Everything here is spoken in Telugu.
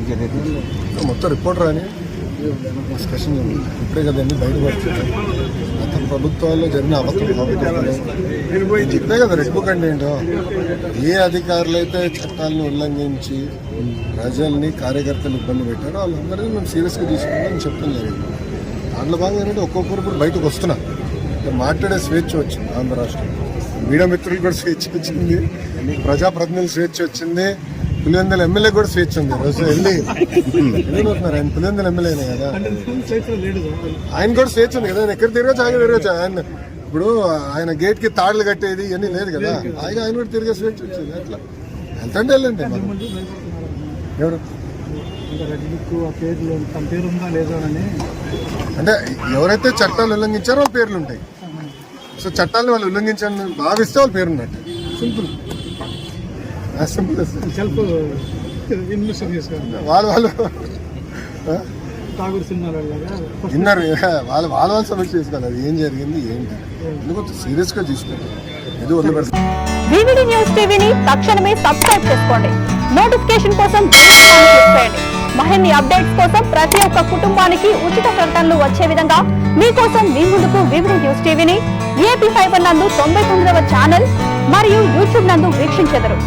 ఏం జరిగింది మొత్తం రిపోర్టర్ అని డిస్కషన్ ఇప్పుడే కదండి బయటపడుతుంది గత ప్రభుత్వాల్లో జరిగిన అబద్ధం అబద్ధాలు. ఇప్పుడే కదా రెడ్ బుక్ అంటే ఏంటో? ఏ అధికారులు అయితే చట్టాలను ఉల్లంఘించి ప్రజల్ని కార్యకర్తలు ఇబ్బంది పెట్టారో వాళ్ళందరినీ మేము సీరియస్గా తీసుకున్నామని చెప్పడం జరిగింది. దాంట్లో భాగంగా ఏంటంటే ఒక్కొక్కరు ఇప్పుడు బయటకు వస్తున్నా ఇక మాట్లాడే స్వేచ్ఛ వచ్చింది ఆంధ్ర రాష్ట్రంలో. మీడియా మిత్రులు కూడా స్వేచ్ఛ వచ్చింది. ప్రజాప్రతినిధులు స్వేచ్ఛ వచ్చింది. పులివెందుల ఎమ్మెల్యే కూడా స్వేచ్ఛ ఉంది. రోజు వెళ్ళి వెళ్ళిపోతున్నారు. ఆయన పులివెందుల ఎమ్మెల్యేనే కదా. ఆయన కూడా స్వేచ్ఛ ఉంది కదా. ఆయన ఎక్కడ తిరగచ్చు ఆయన తిరగచ్చు. ఆయన ఇప్పుడు ఆయన గేట్కి తాడులు కట్టేది ఇవన్నీ లేదు కదా. ఆయన ఆయన కూడా తిరిగే స్వేచ్ఛ వచ్చింది. అట్లా. ఎంత అంటే వెళ్ళండి. ఎవరు? అంటే ఎవరైతే చట్టాలు ఉల్లంఘించారో వాళ్ళ పేర్లు ఉంటాయి. సో చట్టాలను వాళ్ళు ఉల్లంఘించాలని భావిస్తే వాళ్ళ పేరు ఉన్నట్టు. Simple simple. సెల్ఫ్ ఇన్వెస్టర్ చేసుకోవాలి వాళ్ళు సినిమాల విన్నారు. వాళ్ళు వాళ్ళ వాళ్ళు సమస్య చేసుకోవాలి అది ఏం జరిగింది ఏంటి? ఎందుకు సీరియస్గా తీసుకోండి ఇది వదిలిపెడతాం వివిడి న్యూస్ టీవీని తక్షణమే సబ్స్క్రైబ్ చేసుకోండి. నోటిఫికేషన్ కోసం బెల్ ఐకాన్ క్లిక్ చేయండి. మరిన్ని అప్డేట్స్ కోసం ప్రతి ఒక్క కుటుంబానికి ఉచిత ప్రకటనలు వచ్చే విధంగా మీకోసం మీ ముందుకు వివిడి న్యూస్ టీవీని ఏపీ ఫైబర్ నందు తొంభై తొమ్మిదవ ఛానల్ మరియు యూట్యూబ్ నందు వీక్షించెదరు.